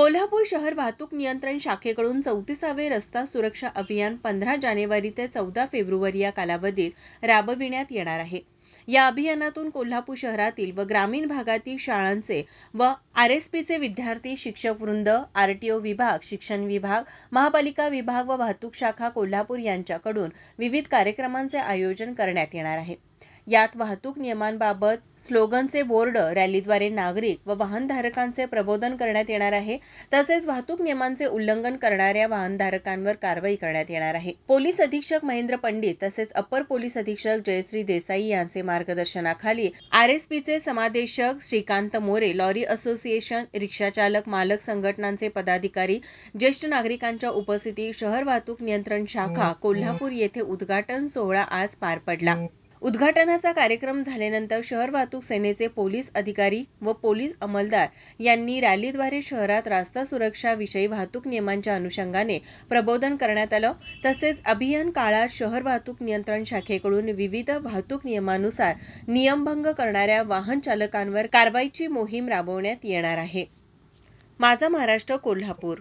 कोल्हापूर शहर वाहतूक नियंत्रण शाखेकडून चौतीसावे रस्ता सुरक्षा अभियान पंधरा जानेवारी ते चौदा फेब्रुवारी या कालावधीत राबविण्यात येणार आहे. या अभियानातून कोल्हापूर शहरातील व ग्रामीण भागातील शाळांचे व आर एस पीचे विद्यार्थी शिक्षक वृंद आर टी ओ विभाग शिक्षण विभाग महापालिका विभाग व वाहतूक शाखा कोल्हापूर यांच्याकडून विविध कार्यक्रमांचे आयोजन करण्यात येणार आहे. यात वाहतूक नियमांबाबत स्लोगनचे बोर्ड रॅलीद्वारे नागरिक व वाहनधारकांचे प्रबोधन करण्यात येणार आहे. तसेच वाहतूक नियमांचे उल्लंघन करणाऱ्या वाहनधारकांवर कारवाई करण्यात येणार आहे. पोलीस अधीक्षक महेंद्र पंडित तसेच अपर पोलीस अधीक्षक जयश्री देसाई यांचे मार्गदर्शनाखाली आर एस पीचे समादेशक श्रीकांत मोरे लॉरी असोसिएशन रिक्षाचालक मालक संघटनांचे पदाधिकारी ज्येष्ठ नागरिकांच्या उपस्थितीत शहर वाहतूक नियंत्रण शाखा कोल्हापूर येथे उद्घाटन सोहळा आज पार पडला. उद्घाटनाचा कार्यक्रम झाल्यानंतर शहर वाहतूक सेनेचे पोलीस अधिकारी व पोलीस अंमलदार यांनी रॅलीद्वारे शहरात रास्ता सुरक्षा विषयी वाहतूक नियमांच्या अनुषंगाने प्रबोधन करण्यात आलं. तसेच अभियान काळात शहर वाहतूक नियंत्रण शाखेकडून विविध वाहतूक नियमानुसार नियमभंग करणाऱ्या वाहन चालकांवर कारवाईची मोहीम राबवण्यात येणार आहे. माझा महाराष्ट्र कोल्हापूर.